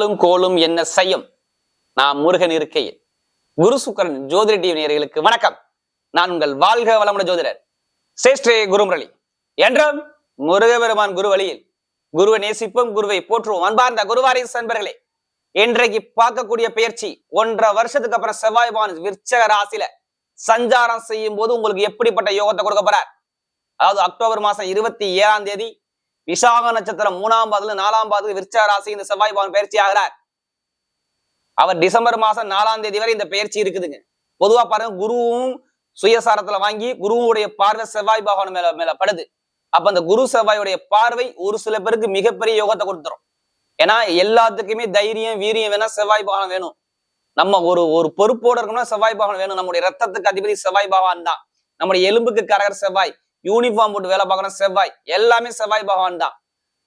ஆளும் கோலும் என்ன செய்யும்? நான் முருகன் இருக்கையில். குரு சுக்கரன் ஜோதிட டிவி நேர்களுக்கு வணக்கம். நான் உங்கள் வாழ்க வளமுட ஜோதிடர் சேஷ்டே குருமுரளி. என்றும் முருகபெருமான் குரு வழியில் குருவை நேசிப்போம் குருவை போற்றுவோம். அன்பார்ந்த குருவாரி அன்பர்களே இன்றைக்கு பார்க்கக்கூடிய பயிற்சி ஒன்றரை வருஷத்துக்கு அப்புறம் செவ்வாய் பகவான் விற்சக ராசியில சஞ்சாரம் செய்யும் போது உங்களுக்கு எப்படிப்பட்ட யோகத்தை கொடுக்க போறார்? அதாவது அக்டோபர் மாசம் இருபத்தி ஏழாம் தேதி விசாக நட்சத்திரம் மூணாம் பாதுல நாலாம் பாதுல விருச்சா ராசி இந்த செவ்வாய் பகவான் பயிற்சி ஆகிறார். அவர் டிசம்பர் மாசம் நாலாம் தேதி வரை இந்த பயிற்சி இருக்குதுங்க. பொதுவா பாருங்க குருவும் சுயசாரத்துல வாங்கி குருவுடைய பார்வை செவ்வாய் பகவான் மேல மேல படுது. அப்ப அந்த குரு செவ்வாயுடைய பார்வை ஒரு சில பேருக்கு மிகப்பெரிய யோகத்தை கொடுத்துரும். ஏன்னா எல்லாத்துக்குமே தைரியம் வீரியம் வேணா செவ்வாய் பகவான் வேணும். நம்ம ஒரு ஒரு பொறுப்போட இருக்கணும்னா செவ்வாய் பகவான் வேணும். நம்முடைய ரத்தத்துக்கு அதிபதி செவ்வாய் பகவான் தான். நம்முடைய எலும்புக்கு கரகர் செவ்வாய். யூனிஃபார்ம் போட்டு வேலை பார்க்கணும். செவ்வாய். எல்லாமே செவ்வாய் பகவான் தான்.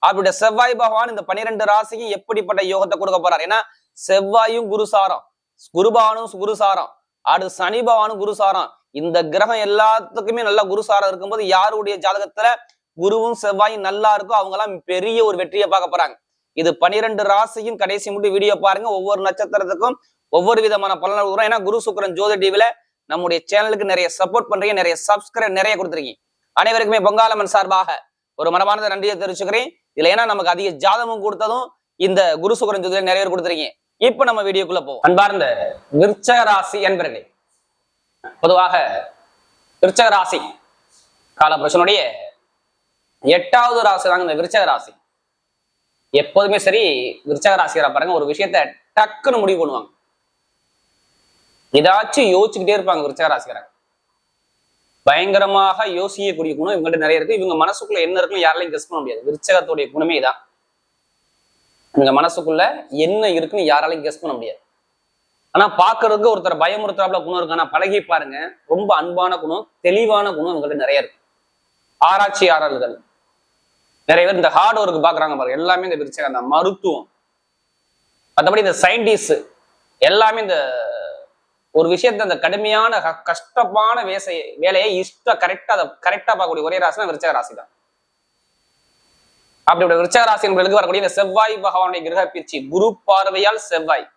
அப்படி செவ்வாய் பகவான் இந்த பன்னிரெண்டு ராசிக்கு எப்படிப்பட்ட யோகத்தை கொடுக்க போறார்? ஏன்னா செவ்வாயும் குருசாரம் குருபவானும் குருசாரம் அடுத்து சனி பகவானும் குருசாரம் இந்த கிரகம் எல்லாத்துக்குமே நல்லா குருசாரம் இருக்கும்போது யாருடைய ஜாதகத்துல குருவும் செவ்வாயும் நல்லா இருக்கோ அவங்க எல்லாம் பெரிய ஒரு வெற்றியை பார்க்க போறாங்க. இது பனிரெண்டு ராசியும் கடைசி மட்டும் வீடியோ பாருங்க. ஒவ்வொரு நட்சத்திரத்துக்கும் ஒவ்வொரு விதமான பலன்கள் கொடுக்குறோம். ஏன்னா குரு சுக்கரன் ஜோதி டிவில நம்முடைய சேனலுக்கு நிறைய சப்போர்ட் பண்றீங்க. நிறைய சப்ஸ்கிரைப் நிறைய கொடுத்துருக்கீங்க. அனைவருக்குமே பொங்காலம்மன் சார்பாக ஒரு மனமார்ந்த நன்றியை தெரிவிச்சுக்கிறேன். இதுல ஏன்னா நமக்கு அதிக ஜாதகம் கொடுத்ததும் இந்த குரு சுகரன் ஜோதியில நிறைய பேர் கொடுத்துருக்கீங்க. இப்ப நம்ம வீடியோக்குள்ள போவோம். அன்பார்ந்த விருச்சக ராசி என்பர்களே பொதுவாக விருச்சக ராசி காலபுருஷனுடைய எட்டாவது ராசி தாங்க இந்த விருச்சக ராசி. எப்போதுமே சரி விருச்சக ராசியரா பாருங்க ஒரு விஷயத்த டக்குன்னு முடிவு பண்ணுவாங்க. ஏதாச்சும் யோசிச்சுக்கிட்டே இருப்பாங்க விருச்சக ராசிக்காரங்க. பயங்கரமாக யோசிக்கக்கூடிய குணம் இவங்கள்ட்ட நிறைய இருக்கு. இவங்க மனசுக்குள்ள என்ன இருக்குன்னு யாராலையும் கெஸ் பண்ண முடியாது. விருச்சகத்துடைய குணமே தான் இவங்க மனசுக்குள்ள என்ன இருக்குன்னு யாராலையும் கெஸ் பண்ண முடியாது. ஆனா பாக்குறதுக்கு ஒருத்தர் பயமுறுத்துறாப்புல குணம் இருக்கு. ஆனா பழகி பாருங்க. ரொம்ப அன்பான குணம் தெளிவான குணம் இவங்கள்ட்ட நிறைய இருக்கு. ஆராய்ச்சியாளர்கள். நிறைய பேர் இந்த ஹார்ட் ஒர்க் பாக்குறாங்க பாருங்க. எல்லாமே இந்த விருச்சகம் தான். மருத்துவம். மற்றபடி இந்த சயின்டிஸ்ட் எல்லாமே இந்த ஒரு விஷயத்த அந்த கடுமையான க- கஷ்டமான வேசை வேலையை இஷ்ட கரெக்டா அதை கரெக்டா பார்க்கக்கூடிய ஒரே ராசினா விருச்சக ராசி தான். அப்படி விருச்சக ராசி என்பதற்கு வரக்கூடிய இந்த செவ்வாய் பகவானுடைய கிரக பயிற்சி குரு பார்வையால் செவ்வாய்.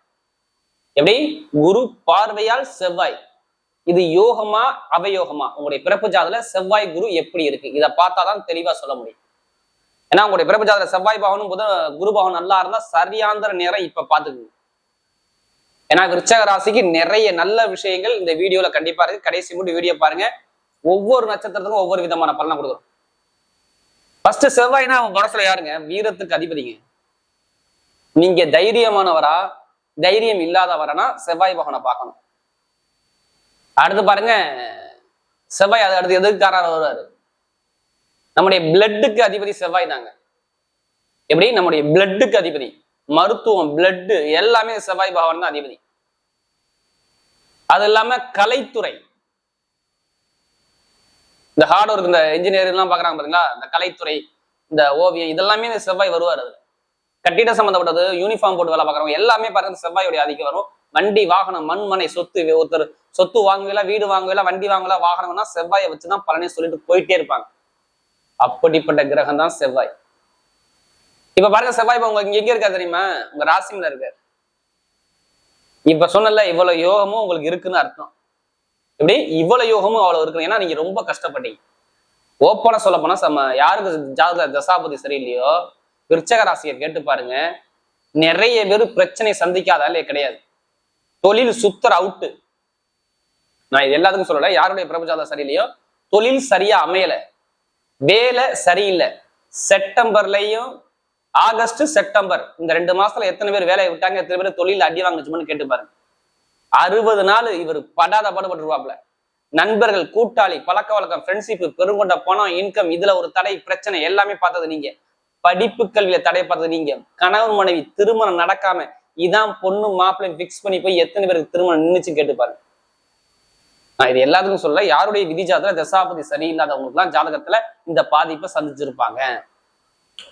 எப்படி? குரு பார்வையால் செவ்வாய். இது யோகமா அவயோகமா? உங்களுடைய பிறப்பு ஜாதல செவ்வாய் குரு எப்படி இருக்கு? இதை பார்த்தாதான் தெளிவா சொல்ல முடியும். ஏன்னா உங்களுடைய பிறப்பு ஜாதல செவ்வாய் பகவனும் புத குரு பகவன் நல்லா இருந்தா சரியாந்திர நேரம் இப்ப பாத்துக்குங்க ஏன்னா விருச்சக ராசிக்கு நிறைய நல்ல விஷயங்கள் இந்த வீடியோல கண்டிப்பா இருக்கு. கடைசி மட்டும் வீடியோ பாருங்க. ஒவ்வொரு நட்சத்திரத்துக்கும் ஒவ்வொரு விதமான பலனை கொடுக்குறோம் ஃபர்ஸ்ட் செவ்வாய்னா அவன் மனசுல யாருங்க? வீரத்துக்கு அதிபதிங்க. நீங்க தைரியமானவரா தைரியம் இல்லாதவரனா செவ்வாய் பகவனை பார்க்கணும். அடுத்து பாருங்க. செவ்வாய் அது அடுத்து எதுக்காரர் வருவாரு. நம்முடைய பிளட்டுக்கு அதிபதி செவ்வாய் தாங்க எப்படி? நம்முடைய பிளட்டுக்கு அதிபதி. மருத்துவம் பிளட் எல்லாமே செவ்வாய் பகவான் தான் அதிபதி. அது இல்லாம கலைத்துறை. இந்த ஹார்ட் ஒர்க் இந்த இன்ஜினியர் எல்லாம் பாக்குறாங்க பாத்தீங்களா? இந்த கலைத்துறை இந்த ஓவியம் இதெல்லாமே இந்த செவ்வாய் வருவார் அது கட்டிட சம்பந்தப்பட்டது யூனிஃபார்ம் போட்டு வேலை பாக்குறவங்க எல்லாமே பாருங்க செவ்வாயுடைய ஆதிக்கம் வரும். வண்டி வாகனம் மண் மனை சொத்து ஒருத்தர் சொத்து வாங்குவீங்களா வீடு வாங்குவீங்களா வண்டி வாங்குவீங்களா வாகனம்னா செவ்வாயை வச்சுதான் பலனே சொல்லிட்டு போயிட்டே இருப்பாங்க. அப்படிப்பட்ட கிரகம் தான் செவ்வாய். இப்ப பாருங்க செவ்வாய் இப்ப உங்க இங்க எங்க இருக்கா தெரியுமா? உங்க ராசியில இருக்காரு. இப்ப சொன்னல இவ்வளவு யோகமும் உங்களுக்கு இருக்குன்னு அர்த்தம். எப்படி? இவ்வளவு யோகமும் அவ்வளவு இருக்கு ஏன்னா நீங்க ரொம்ப கஷ்டப்பட்டீங்க. ஓப்பனா சொல்ல போனா நம்ம யாருக்கு ஜாதக தசாபதி சரியில்லையோ விருச்சக ராசியை கேட்டு பாருங்க. நிறைய பேர் பிரச்சனை சந்திக்காதாலே கிடையாது. தொழில் சுத்தர் அவுட்டு நான் இது எல்லாத்துக்கும் சொல்லல. யாருடைய பிரபுஜாதம் சரியில்லையோ தொழில் சரியா அமையல. வேலை சரியில்லை. செப்டம்பர்லயும் ஆகஸ்ட் செப்டம்பர். இந்த ரெண்டு மாசத்துல எத்தனை பேர் வேலையை விட்டாங்க எத்தனை பேர் தொழில் அடி வாங்குச்சுன்னு கேட்டு பாருங்க. அறுபது நாள் இவர் படாத பாடுபட்டுருவாப்ல நண்பர்கள் கூட்டாளி பழக்க வழக்கம் ஃப்ரெண்ட்ஷிப் பெருங்கொண்ட பணம் இன்கம் இதுல ஒரு தடை பிரச்சனை எல்லாமே பார்த்தது நீங்க. படிப்பு கல்வியில தடை பார்த்தது நீங்க. கணவன் மனைவி திருமணம் நடக்காம இதான் பொண்ணு மாப்பிள்ளை ஃபிக்ஸ் பண்ணி போய் எத்தனை பேருக்கு திருமணம் நின்னுச்சு கேட்டு பாருங்க. நான் இது எல்லாத்துக்கும் சொல்ல யாருடைய விதி ஜாதகத்துல தசாபதி சரியில்லாதவங்களுக்கு தான் ஜாதகத்துல இந்த பாதிப்பை சந்திச்சிருப்பாங்க.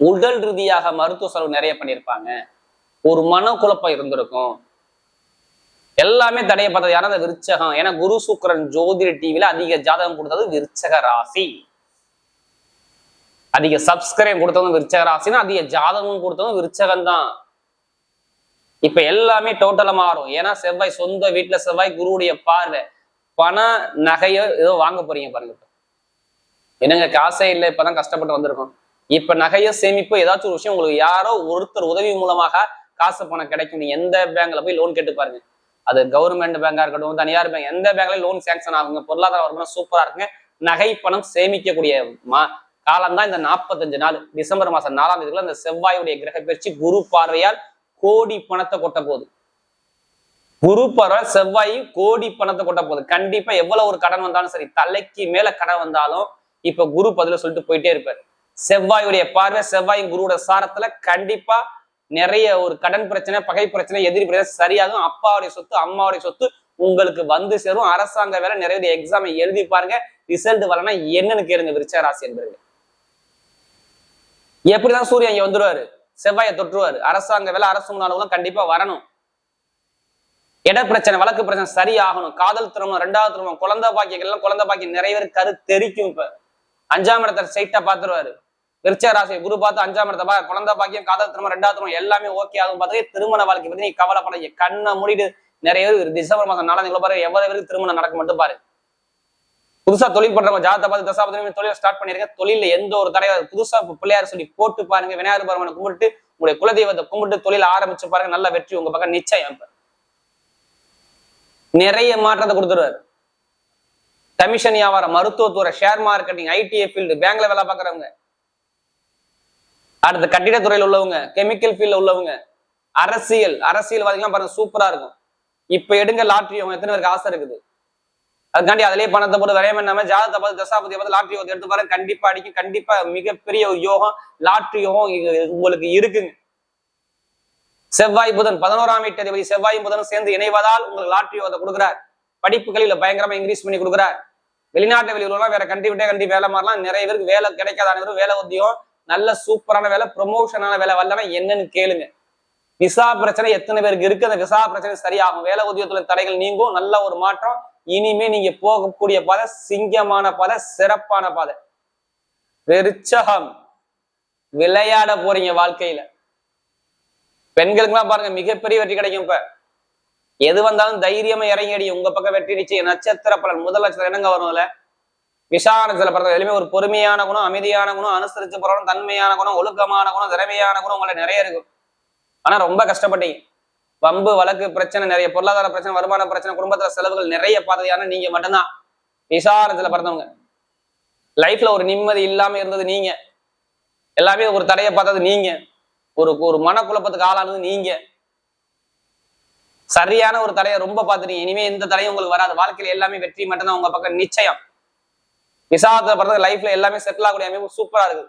உடல் ரீதியாக மருத்துவ செலவு நிறைய பண்ணியிருப்பாங்க. ஒரு மனக்குழப்பம் இருந்திருக்கும். எல்லாமே தடைய பார்த்தது யாரும் அந்த விருச்சகம். ஏன்னா குரு சுக்கிரன் ஜோதிட டிவில அதிக ஜாதகம் கொடுத்தது விருச்சக ராசி. அதிக சப்ஸ்கிரைப் கொடுத்ததும் விருச்சக ராசினா அதிக ஜாதகம் கொடுத்ததும் விருச்சகம் தான் இப்ப எல்லாமே டோட்டலா மாறும். ஏன்னா செவ்வாய் சொந்த வீட்டுல செவ்வாய் குருவுடைய பார்வை. பண நகையோ ஏதோ வாங்க போறீங்க பாருங்க. என்னங்க காசே இல்லை இப்பதான் கஷ்டப்பட்டு வந்திருக்கோம். இப்ப நகைய சேமிப்பு ஏதாச்சும் ஒரு விஷயம் உங்களுக்கு யாரோ ஒருத்தர் உதவி மூலமாக காசு பணம் கிடைக்கும். நீங்க எந்த பேங்க்ல போய் லோன் கேட்டு பாருங்க. அது கவர்மெண்ட் பேங்கா இருக்கட்டும் தனியார் பேங்க் எந்த பேங்க்ல லோன் சேங்ஷன் ஆகுங்க. பொருளாதார வருமானம் சூப்பரா இருக்குங்க. நகை பணம் சேமிக்கக்கூடிய மா காலம் தான் இந்த நாற்பத்தஞ்சு நாள். டிசம்பர் மாசம் நாலாம் தேதிக்குள்ள இந்த செவ்வாயுடைய கிரக பயிற்சி குரு பார்வையால் கோடி பணத்தை கொட்ட போகுது. குரு பார்வை செவ்வாய் கோடி பணத்தை கொட்ட போகுது. கண்டிப்பா எவ்வளவு ஒரு கடன் வந்தாலும் சரி தலைக்கு மேல கடன் வந்தாலும் இப்ப குரு பதில சொல்லிட்டு போயிட்டே இருப்பாரு. செவ்வாயுடைய பார்வை செவ்வாய் குருவோட சாரத்துல கண்டிப்பா நிறைய ஒரு கடன் பிரச்சனை பகை பிரச்சனை எதிரி பிரச்சனை சரியாகும். அப்பாவுடைய சொத்து அம்மாவுடைய சொத்து உங்களுக்கு வந்து சேரும். அரசாங்க வேலை நிறைய எக்ஸாம் எழுதி பாருங்க. ரிசல்ட் வரலன்னா என்னன்னு கேளுங்க விருச்சராசி என்பது எப்படிதான் சூரியன் இங்க வந்துருவாரு? செவ்வாயை தொற்றுவாரு. அரசாங்க வேலை அரசு முன்னாலும் கண்டிப்பா வரணும். இட பிரச்சனை வழக்கு பிரச்சனை சரியாகணும். காதல் திருமணம் ரெண்டாவது திருமணம் குழந்தை பாக்கியங்கள்லாம் குழந்தை பாக்கியம் நிறைய பேர் கரு தெரிக்கும் இப்ப. அஞ்சாம் இடத்தை சைட்டா பாத்துருவாரு விருச்ச ராசி குரு பார்த்து அஞ்சாம் இடத்தை பா குழந்தை பாக்கியம் காதல் திருமணம் ரெண்டாவது திருமணம் எல்லாமே ஓகே ஆகும். பார்த்து திருமண வாழ்க்கை பத்தி நீ கவலைப்பட கண்ணை மூடிட்டு நிறைய பேர் டிசம்பர் மாசம் நாலாம் தேதி பாரு எவ்வளவு பேருக்கு திருமணம் நடக்க மட்டும் பாரு. புதுசா தொழில் பண்றவங்க ஜாதகத்தை பார்த்து தசாபதி தொழில் ஸ்டார்ட் பண்ணிருக்க தொழில எந்த ஒரு தடையாது புதுசா பிள்ளையார் சொல்லி போட்டு பாருங்க. விநாயகர் பெருமனை கும்பிட்டு உங்களுடைய குலதெய்வத்தை கும்பிட்டு தொழில் ஆரம்பிச்சு பாருங்க. நல்ல வெற்றி உங்க பக்கம் நிச்சயம் நிறைய மாற்றத்தை கொடுத்துருவாரு. கமிஷன் வியாபாரம் மருத்துவத்துறை ஷேர் மார்க்கெட்டிங் ஐடிஐ ஃபீல்டு பேங்க்ல வேலை பாக்குறவங்க அடுத்து கட்டிடத்துறையில் உள்ளவங்க கெமிக்கல் ஃபீல்ட்ல உள்ளவங்க அரசியல் அரசியல்வாதிகள்லாம் பாருங்க சூப்பரா இருக்கும். இப்ப எடுங்க லாட்ரி அவங்க எத்தனை பேருக்கு ஆசை இருக்குது? அதுக்காண்டி அதிலே பணத்தை போட்டு விளையாம இல்லாம ஜாதகத்தை பார்த்து தசாபதி பார்த்து லாட்ரி வந்து எடுத்து பாருங்க. கண்டிப்பா அடிக்கும் கண்டிப்பா மிகப்பெரிய யோகம் லாட்ரி யோகம் உங்களுக்கு இருக்குங்க. செவ்வாய் புதன் பதினோராம் வீட்டு செவ்வாய் புதனும் சேர்ந்து இணைவதால் உங்களுக்கு லாட்ரி யோகத்தை கொடுக்குறார். படிப்புகளில் பயங்கரமா இன்க்ரீஸ் பண்ணி கொடுக்குறார். வெளிநாட்டு வெளியூர்லாம் வேற கண்டி விட்டே கண்டி வேலை மாறலாம். நிறைய பேருக்கு வேலை கிடைக்காத அனைவரும் வேலை உத்தியம் நல்ல சூப்பரான வேலை ப்ரொமோஷனான வேலை வரலன்னா என்னன்னு கேளுங்க. விசா பிரச்சனை எத்தனை பேருக்கு இருக்கு? அந்த விசா பிரச்சனை சரியாகும். வேலை உத்தியோகத்துல தடைகள் நீங்கும். நல்ல ஒரு மாற்றம். இனிமே நீங்க போகக்கூடிய பாதை சிங்கமான பாதை சிறப்பான பாதை. வெறிச்சகம் விளையாட போறீங்க வாழ்க்கையில. பெண்களுக்குலாம் பாருங்க மிகப்பெரிய வெற்றி கிடைக்கும் இப்ப. எது வந்தாலும் தைரியமா இறங்கி அடி உங்க பக்கம் வெற்றி நிச்சயம். நட்சத்திர பலன். முதல் நட்சத்திரம் என்னங்க வரும்ல? விசாரணத்துல பிறந்த எல்லாமே ஒரு பொறுமையான குணம் அமைதியான குணம் அனுசரிச்சு போறோம் தன்மையான குணம் ஒழுக்கமான குணம் திறமையான குணம் உங்களை நிறைய இருக்கும். ஆனா ரொம்ப கஷ்டப்பட்டீங்க. வம்பு வழக்கு பிரச்சனை நிறைய பொருளாதார பிரச்சனை வருமான பிரச்சனை குடும்பத்துல செலவுகள் நிறைய பாதையான நீங்க மட்டும்தான். விசாரத்துல பிறந்தவங்க லைஃப்ல ஒரு நிம்மதி இல்லாம இருந்தது நீங்க. எல்லாமே ஒரு தடையை பார்த்தது நீங்க. ஒரு ஒரு மனக்குழப்பத்துக்கு ஆளானது நீங்க. சரியான ஒரு தடையை ரொம்ப பார்த்துட்டீங்க. இனிமே எந்த தடையும் உங்களுக்கு வராது. வாழ்க்கையில எல்லாமே வெற்றி மட்டும்தான் உங்க பக்கம் நிச்சயம். விசாரத்துல பிறந்த லைஃப்ல எல்லாமே செட்டில் ஆகக்கூடிய அமைப்பு சூப்பரா இருக்கு.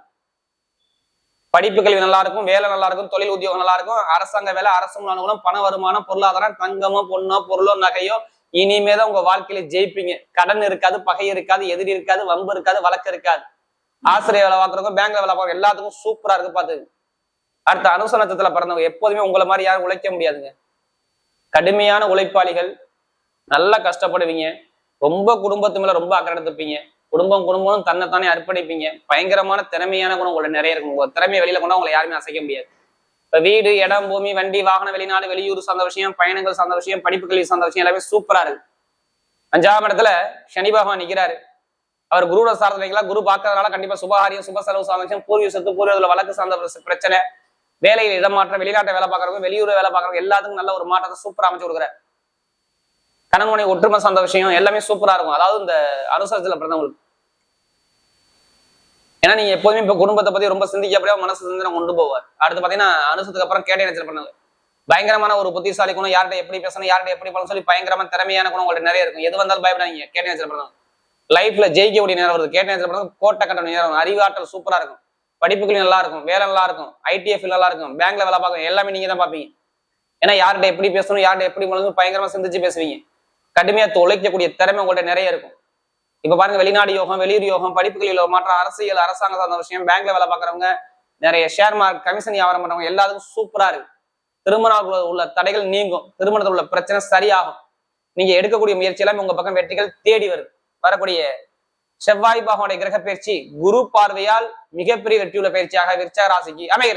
படிப்பு கல்வி நல்லா இருக்கும் வேலை நல்லா இருக்கும் தொழில் உத்தியோகம் நல்லா இருக்கும். அரசாங்க வேலை அரசு அனுகூலம் பண வருமானம் பொருளாதாரம் தங்கமோ பொண்ணோ பொருளோ நகையோ இனிமேதான் உங்க வாழ்க்கையில ஜெயிப்பீங்க. கடன் இருக்காது பகை இருக்காது எதிரி இருக்காது வம்பு இருக்காது வழக்கு இருக்காது. ஆசிரியர் வேலை பார்க்கறவங்க பேங்க்ல வேலை பார்க்கறவங்க எல்லாத்துக்கும் சூப்பரா இருக்கு பாத்து அடுத்த அனுச நட்சத்திரத்துல பிறந்தவங்க எப்போதுமே உங்களை மாதிரி யாரும் உழைக்க முடியாதுங்க. கடுமையான உழைப்பாளிகள் நல்லா கஷ்டப்படுவீங்க. ரொம்ப குடும்பத்து மேல ரொம்ப அக்கறை எடுத்துப்பீங்க. குடும்பம் குடும்பம் தன்னைத்தானே அர்ப்பணிப்பீங்க. பயங்கரமான திறமையான குணம் உங்களை நிறைய இருக்கும். உங்க திறமையை வெளியில கொண்டா உங்களை யாருமே அசைக்க முடியாது. இப்ப வீடு இடம் பூமி வண்டி வாகனம் வெளிநாடு வெளியூர் சார்ந்த விஷயம் பயணங்கள் சார்ந்த விஷயம் படிப்பு கல்வி சார்ந்த விஷயம் எல்லாமே சூப்பரா இருக்கு. அஞ்சாம் இடத்துல சனி பகவான் நிக்கிறாரு. அவர் குருவோட சார்ந்த வைக்கலாம். குரு பார்க்கறதுனால கண்டிப்பா சுபகாரியம் சுப செலவு சார்ந்த விஷயம் பூர்வீக சொத்து பூர்வீகத்துல வழக்கு சார்ந்த பிரச்சனை வேலையில் இடமாற்றம் வெளிநாட்டை வேலை பார்க்கறவங்க வெளியூர் வேலை பார்க்கறவங்க எல்லாத்துக்கும் நல்ல ஒரு மாற்றத்தை சூப்பரா அமைச்சு கொடுக்குறாரு. கணவனை ஒற்றுமை சார்ந்த விஷயம் எல்லாமே சூப்பரா இருக்கும். அதாவது இந்த அனுசரத்துல பிறந்தவங்களுக்கு ஏன்னா நீங்க எப்போதுமே இப்ப குடும்பத்தை பத்தி ரொம்ப சிந்திக்க அப்படியே மனசு சிந்தனை கொண்டு போவார். அடுத்து பாத்தீங்கன்னா அனுசத்துக்கு அப்புறம் கேட்டை நினைச்சல் பண்ணது பயங்கரமான ஒரு புத்திசாலி குணம் யார்கிட்ட எப்படி பேசணும் யார்கிட்ட எப்படி பண்ணணும் சொல்லி பயங்கரமான திறமையான குணம் உங்கள்ட்ட நிறைய இருக்கும். எது வந்தாலும் பயப்படாதீங்க. கேட்டை நினைச்சல் பண்ணணும் லைஃப்ல ஜெயிக்கக்கூடிய நேரம் வருது. கேட்டை நினைச்சல் பண்ணது கோட்டை கட்டணம் நேரம் அறிவாற்றல் சூப்பரா இருக்கும். படிப்புகள் நல்லா இருக்கும். வேலை நல்லா இருக்கும். ஐடிஎஃப் நல்லா இருக்கும். பேங்க்ல வேலை பார்க்கணும் எல்லாமே நீங்க தான் பாப்பீங்க ஏன்னா யார்கிட்ட எப்படி பேசணும் யார்கிட்ட எப்படி பண்ணணும் பயங்கரமா சிந்திச்சு பேசுவீங்க. கடுமையா தொலைக்கக்கூடிய திறமை உங்கள்கிட்ட நிறைய இருக்கும். இப்ப பாருங்க வெளிநாடு யோகம் வெளியூர் யோகம் படிப்புகளில் மாற்றம் அரசியல் அரசாங்க சார்ந்த விஷயம் பேங்க்ல வேலை பாக்குறவங்க நிறைய ஷேர் மார்க் கமிஷன் வியாபாரம் பண்றவங்க எல்லாத்துக்கும் சூப்பரா இருக்கு. திருமணம் உள்ள தடைகள் நீங்கும். திருமணத்தில் உள்ள பிரச்சனை சரியாகும். நீங்க எடுக்கக்கூடிய முயற்சி எல்லாமே உங்க பக்கம் வெற்றிகள் தேடி வருது வரக்கூடிய செவ்வாய் பாகனுடைய கிரக பயிற்சி குரு பார்வையால் மிகப்பெரிய வெற்றியுள்ள பயிற்சியாக விருச்சக ராசிக்கு அமைகிறது.